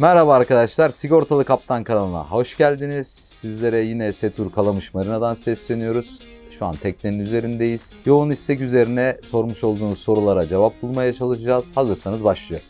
Merhaba arkadaşlar, Sigortalı Kaptan kanalına hoş geldiniz. Sizlere yine Setur Kalamış Marina'dan sesleniyoruz. Şu an teknenin üzerindeyiz. Yoğun istek üzerine sormuş olduğunuz sorulara cevap bulmaya çalışacağız. Hazırsanız başlıyor.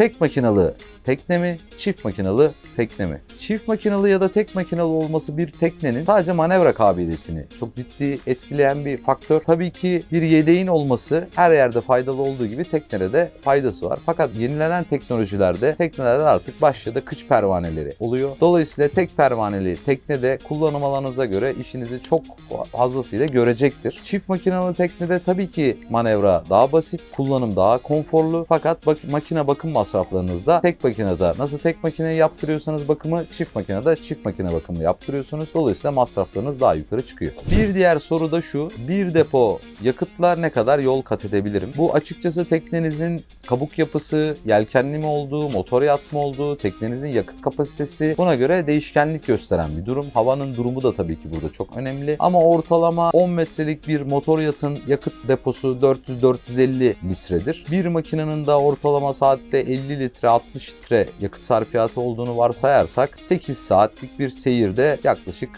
Tek makinalı tekne mi, çift makinalı tekne mi? Çift makinalı ya da tek makinalı olması bir teknenin sadece manevra kabiliyetini çok ciddi etkileyen bir faktör. Tabii ki bir yedeğin olması her yerde faydalı olduğu gibi teknede de faydası var. Fakat yenilenen teknolojilerde teknelerde artık başladı kıç pervaneleri oluyor. Dolayısıyla tek pervaneli teknede kullanım alanınıza göre işinizi çok fazlasıyla görecektir. Çift makinalı teknede tabii ki manevra daha basit, kullanım daha konforlu fakat bak makine bakım masraflarınızda tek makinede nasıl tek makineyi yaptırıyorsanız bakımı çift makinede çift makine bakımı yaptırıyorsunuz. Dolayısıyla masraflarınız daha yukarı çıkıyor. Bir diğer soru da şu. Bir depo yakıtla ne kadar yol kat edebilirim? Bu açıkçası teknenizin kabuk yapısı, yelkenli mi olduğu, motor yat mı olduğu, teknenizin yakıt kapasitesi buna göre değişkenlik gösteren bir durum. Havanın durumu da tabii ki burada çok önemli. Ama ortalama 10 metrelik bir motor yatın yakıt deposu 400-450 litredir. Bir makinenin de ortalama saatte 50 litre 60 litre yakıt sarfiyatı olduğunu varsayarsak 8 saatlik bir seyirde yaklaşık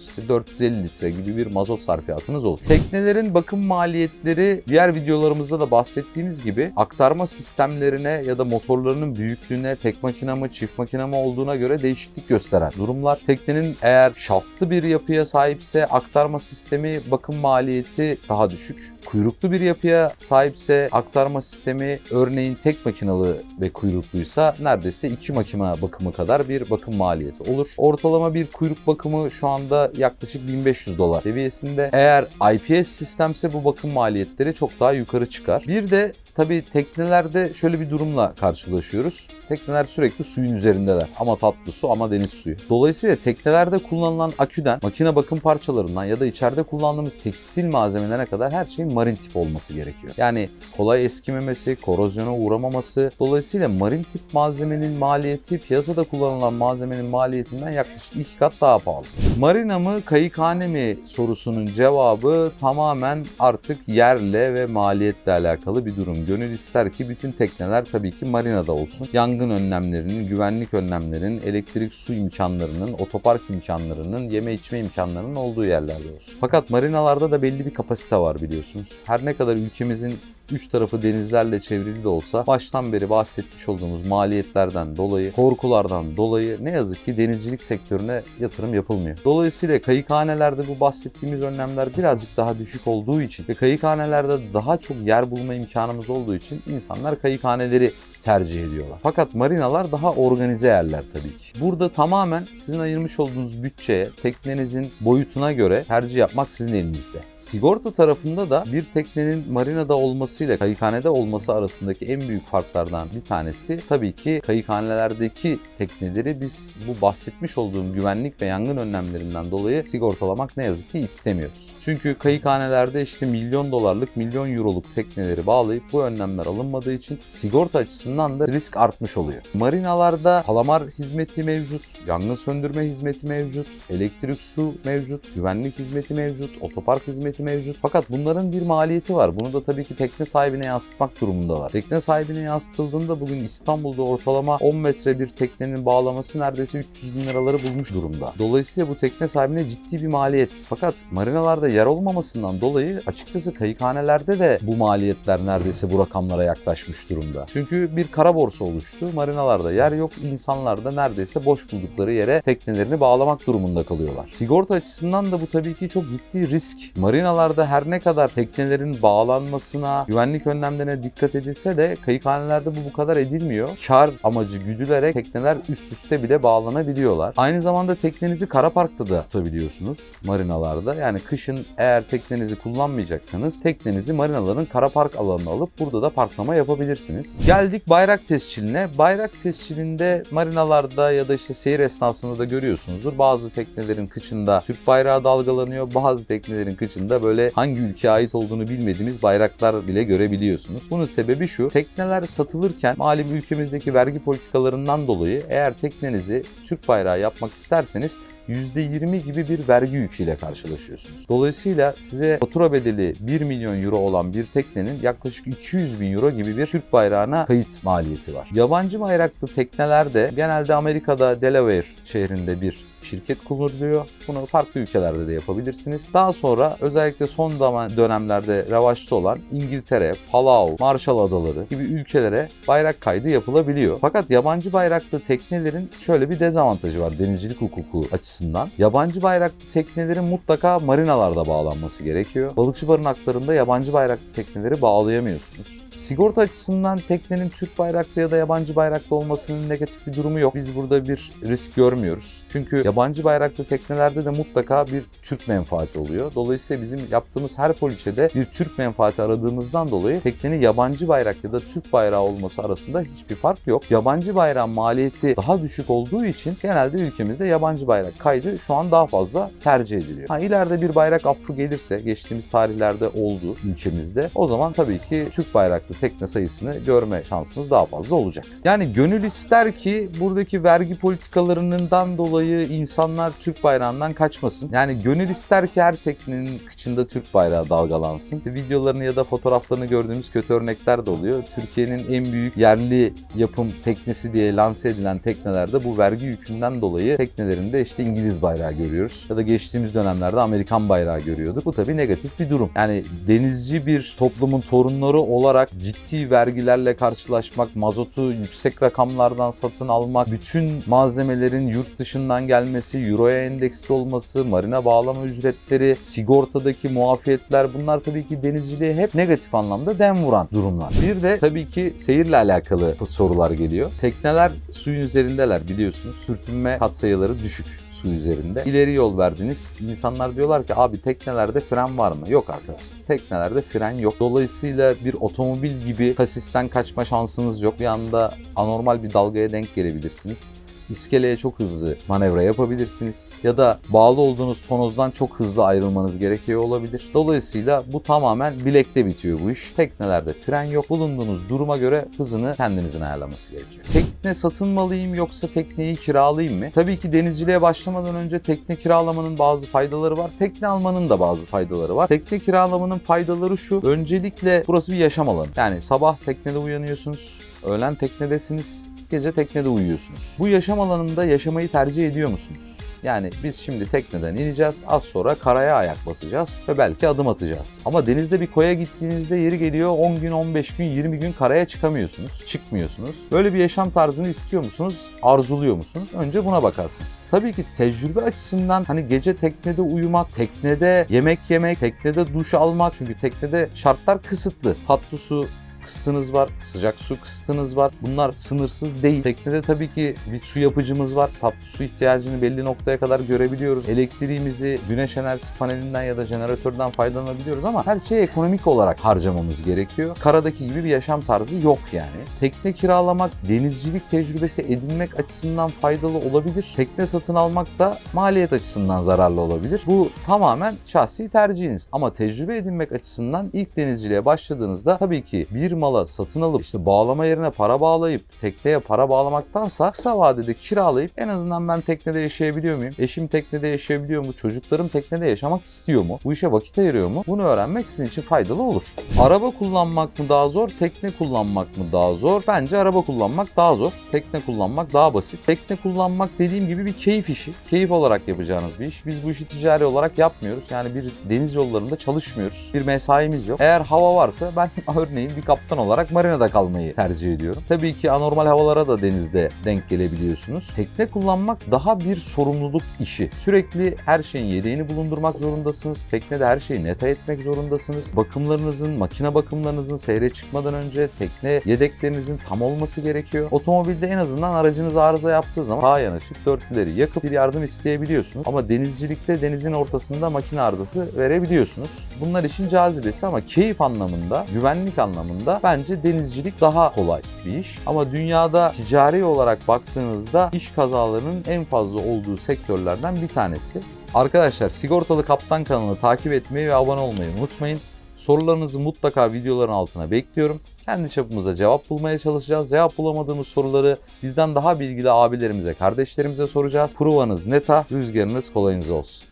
işte 450 litre gibi bir mazot sarfiyatınız olur. Teknelerin bakım maliyetleri diğer videolarımızda da bahsettiğimiz gibi aktarma sistemlerine ya da motorlarının büyüklüğüne tek makine mi çift makine mi olduğuna göre değişiklik gösteren durumlar. Teknenin eğer şaftlı bir yapıya sahipse aktarma sistemi bakım maliyeti daha düşük. Kuyruklu bir yapıya sahipse aktarma sistemi örneğin tek makinalı ve kuyrukluysa neredeyse iki makine bakımı kadar bir bakım maliyeti olur. Ortalama bir kuyruk bakımı şu anda yaklaşık 1500 dolar seviyesinde. Eğer IPS sistemse bu bakım maliyetleri çok daha yukarı çıkar. Bir de Tabii teknelerde şöyle bir durumla karşılaşıyoruz. Tekneler sürekli suyun üzerindeler. Ama tatlı su ama deniz suyu. Dolayısıyla teknelerde kullanılan aküden, makine bakım parçalarından ya da içeride kullandığımız tekstil malzemelerine kadar her şeyin marin tip olması gerekiyor. Yani kolay eskimemesi, korozyona uğramaması. Dolayısıyla marin tip malzemenin maliyeti piyasada kullanılan malzemenin maliyetinden yaklaşık iki kat daha pahalı. Marina mı, kayıkhane mi sorusunun cevabı tamamen artık yerle ve maliyetle alakalı bir durum Gönül ister ki bütün tekneler tabii ki marinada olsun. Yangın önlemlerinin, güvenlik önlemlerinin, elektrik su imkanlarının, otopark imkanlarının, yeme içme imkanlarının olduğu yerlerde olsun. Fakat marinalarda da belli bir kapasite var biliyorsunuz. Her ne kadar ülkemizin üç tarafı denizlerle çevrili de olsa baştan beri bahsetmiş olduğumuz maliyetlerden dolayı, korkulardan dolayı ne yazık ki denizcilik sektörüne yatırım yapılmıyor. Dolayısıyla kayıkhanelerde bu bahsettiğimiz önlemler birazcık daha düşük olduğu için ve kayıkhanelerde daha çok yer bulma imkanımız olduğu için insanlar kayıkhaneleri tercih ediyorlar. Fakat marinalar daha organize yerler tabii ki. Burada tamamen sizin ayırmış olduğunuz bütçeye, teknenizin boyutuna göre tercih yapmak sizin elinizde. Sigorta tarafında da bir teknenin marinada olmasıyla kayıkhanede olması arasındaki en büyük farklardan bir tanesi tabii ki kayıkhanelerdeki tekneleri biz bu bahsetmiş olduğum güvenlik ve yangın önlemlerinden dolayı sigortalamak ne yazık ki istemiyoruz. Çünkü kayıkhanelerde işte milyon dolarlık, milyon euroluk tekneleri bağlayıp bu önlemler alınmadığı için sigorta açısından da risk artmış oluyor. Marinalarda palamar hizmeti mevcut, yangın söndürme hizmeti mevcut, elektrik su mevcut, güvenlik hizmeti mevcut, otopark hizmeti mevcut. Fakat bunların bir maliyeti var. Bunu da tabii ki tekne sahibine yansıtmak durumundalar. Tekne sahibine yansıtıldığında bugün İstanbul'da ortalama 10 metre bir teknenin bağlaması neredeyse 300 bin liraları bulmuş durumda. Dolayısıyla bu tekne sahibine ciddi bir maliyet. Fakat marinalarda yer olmamasından dolayı açıkçası kayıkhanelerde de bu maliyetler neredeyse bu rakamlara yaklaşmış durumda. Çünkü bir kara borsa oluştu. Marinalarda yer yok. İnsanlar da neredeyse boş buldukları yere teknelerini bağlamak durumunda kalıyorlar. Sigorta açısından da bu tabii ki çok ciddi risk. Marinalarda her ne kadar teknelerin bağlanmasına, güvenlik önlemlerine dikkat edilse de kayıkhanelerde bu bu kadar edilmiyor. Kar amacı güdülerek tekneler üst üste bile bağlanabiliyorlar. Aynı zamanda teknenizi kara parkta da tutabiliyorsunuz marinalarda. Yani kışın eğer teknenizi kullanmayacaksanız teknenizi marinaların kara park alanına alıp burada da parklama yapabilirsiniz. Geldik bayrak tescilline. Bayrak tescilinde marinalarda ya da işte seyir esnasında da görüyorsunuzdur. Bazı teknelerin kıçında Türk bayrağı dalgalanıyor. Bazı teknelerin kıçında böyle hangi ülkeye ait olduğunu bilmediğimiz bayraklar bile görebiliyorsunuz. Bunun sebebi şu. Tekneler satılırken malum ülkemizdeki vergi politikalarından dolayı eğer teknenizi Türk bayrağı yapmak isterseniz %20 gibi bir vergi yüküyle karşılaşıyorsunuz. Dolayısıyla size fatura bedeli 1 milyon euro olan bir teknenin yaklaşık 200 bin euro gibi bir Türk bayrağına kayıt maliyeti var. Yabancı bayraklı teknelerde genelde Amerika'da Delaware şehrinde bir şirket kuruluyor. Bunu farklı ülkelerde de yapabilirsiniz. Daha sonra özellikle son dönemlerde revaçta olan İngiltere, Palau, Marshall Adaları gibi ülkelere bayrak kaydı yapılabiliyor. Fakat yabancı bayraklı teknelerin şöyle bir dezavantajı var denizcilik hukuku açısından. Yabancı bayraklı teknelerin mutlaka marinalarda bağlanması gerekiyor. Balıkçı barınaklarında yabancı bayraklı tekneleri bağlayamıyorsunuz. Sigorta açısından teknenin Türk bayraklı ya da yabancı bayraklı olmasının negatif bir durumu yok. Biz burada bir risk görmüyoruz. Çünkü yabancı bayraklı teknelerde de mutlaka bir Türk menfaati oluyor. Dolayısıyla bizim yaptığımız her poliçede bir Türk menfaati aradığımızdan dolayı teknenin yabancı bayrak ya da Türk bayrağı olması arasında hiçbir fark yok. Yabancı bayrağın maliyeti daha düşük olduğu için genelde ülkemizde yabancı bayrak kaydı şu an daha fazla tercih ediliyor. Ha, ileride bir bayrak affı gelirse geçtiğimiz tarihlerde oldu ülkemizde o zaman tabii ki Türk bayraklı tekne sayısını görme şansımız daha fazla olacak. Yani gönül ister ki buradaki vergi politikalarından dolayı insanlar Türk bayrağından kaçmasın. Yani gönül ister ki her teknenin kıçında Türk bayrağı dalgalansın. İşte videolarını ya da fotoğraflarını gördüğümüz kötü örnekler de oluyor. Türkiye'nin en büyük yerli yapım teknesi diye lanse edilen teknelerde bu vergi yükünden dolayı teknelerinde işte İngiliz bayrağı görüyoruz. Ya da geçtiğimiz dönemlerde Amerikan bayrağı görüyorduk. Bu tabii negatif bir durum. Yani denizci bir toplumun torunları olarak ciddi vergilerle karşılaşmak, mazotu yüksek rakamlardan satın almak, bütün malzemelerin yurt dışından gelmesi, euroya endeksli olması, marina bağlama ücretleri, sigortadaki muafiyetler bunlar tabii ki denizciliğe hep negatif anlamda dem vuran durumlar. Bir de tabii ki seyirle alakalı sorular geliyor. Tekneler suyun üzerindeler biliyorsunuz. Sürtünme katsayıları düşük su üzerinde. İleri yol verdiniz. İnsanlar diyorlar ki abi teknelerde fren var mı? Yok arkadaşlar. Teknelerde fren yok. Dolayısıyla bir otomobil gibi kasisten kaçma şansınız yok. Bir anda anormal bir dalgaya denk gelebilirsiniz. İskeleye çok hızlı manevra yapabilirsiniz ya da bağlı olduğunuz tonozdan çok hızlı ayrılmanız gerekiyor olabilir. Dolayısıyla bu tamamen bilekte bitiyor bu iş. Teknelerde fren yok. Bulunduğunuz duruma göre hızını kendinizin ayarlaması gerekiyor. Tekne satın mı alayım yoksa tekneyi kiralayayım mı? Tabii ki denizciliğe başlamadan önce tekne kiralamanın bazı faydaları var. Tekne almanın da bazı faydaları var. Tekne kiralamanın faydaları şu. Öncelikle burası bir yaşam alanı. Yani sabah teknede uyanıyorsunuz. Öğlen teknedesiniz gece teknede uyuyorsunuz. Bu yaşam alanında yaşamayı tercih ediyor musunuz? Yani biz şimdi tekneden ineceğiz, az sonra karaya ayak basacağız ve belki adım atacağız. Ama denizde bir koya gittiğinizde yeri geliyor 10 gün, 15 gün, 20 gün karaya çıkamıyorsunuz, çıkmıyorsunuz. Böyle bir yaşam tarzını istiyor musunuz, arzuluyor musunuz? Önce buna bakarsınız. Tabii ki tecrübe açısından hani gece teknede uyumak, teknede yemek yemek, teknede duş almak çünkü teknede şartlar kısıtlı. Tatlı su, kısıtınız var, sıcak su kısıtınız var. Bunlar sınırsız değil. Teknede tabii ki bir su yapıcımız var. Tatlı su ihtiyacını belli noktaya kadar görebiliyoruz. Elektriğimizi güneş enerjisi panelinden ya da jeneratörden faydalanabiliyoruz ama her şeyi ekonomik olarak harcamamız gerekiyor. Karadaki gibi bir yaşam tarzı yok yani. Tekne kiralamak, denizcilik tecrübesi edinmek açısından faydalı olabilir. Tekne satın almak da maliyet açısından zararlı olabilir. Bu tamamen şahsi tercihiniz. Ama tecrübe edinmek açısından ilk denizciliğe başladığınızda tabii ki bir mala satın alıp işte bağlama yerine para bağlayıp tekneye para bağlamaktansa kısa vadede kiralayıp en azından ben teknede yaşayabiliyor muyum? Eşim teknede yaşayabiliyor mu? Çocuklarım teknede yaşamak istiyor mu? Bu işe vakit ayırıyor mu? Bunu öğrenmek sizin için faydalı olur. Araba kullanmak mı daha zor? Tekne kullanmak mı daha zor? Bence araba kullanmak daha zor. Tekne kullanmak daha basit. Tekne kullanmak dediğim gibi bir keyif işi. Keyif olarak yapacağınız bir iş. Biz bu işi ticari olarak yapmıyoruz. Yani bir deniz yollarında çalışmıyoruz. Bir mesaimiz yok. Eğer hava varsa ben örneğin bir kaptan olarak marinada kalmayı tercih ediyorum. Tabii ki anormal havalara da denizde denk gelebiliyorsunuz. Tekne kullanmak daha bir sorumluluk işi. Sürekli her şeyin yedeğini bulundurmak zorundasınız. Teknede her şeyi neta etmek zorundasınız. Bakımlarınızın, makine bakımlarınızın seyre çıkmadan önce tekne yedeklerinizin tam olması gerekiyor. Otomobilde en azından aracınız arıza yaptığı zaman sağa yanaşıp dörtlüleri yakıp bir yardım isteyebiliyorsunuz. Ama denizcilikte denizin ortasında makine arızası verebiliyorsunuz. Bunlar işin cazibesi ama keyif anlamında, güvenlik anlamında bence denizcilik daha kolay bir iş. Ama dünyada ticari olarak baktığınızda iş kazalarının en fazla olduğu sektörlerden bir tanesi. Arkadaşlar Sigortalı Kaptan kanalını takip etmeyi ve abone olmayı unutmayın. Sorularınızı mutlaka videoların altına bekliyorum. kendi çapımıza cevap bulmaya çalışacağız. Cevap bulamadığımız soruları bizden daha bilgili abilerimize, kardeşlerimize soracağız. Provanız neta, rüzgarınız kolayınız olsun.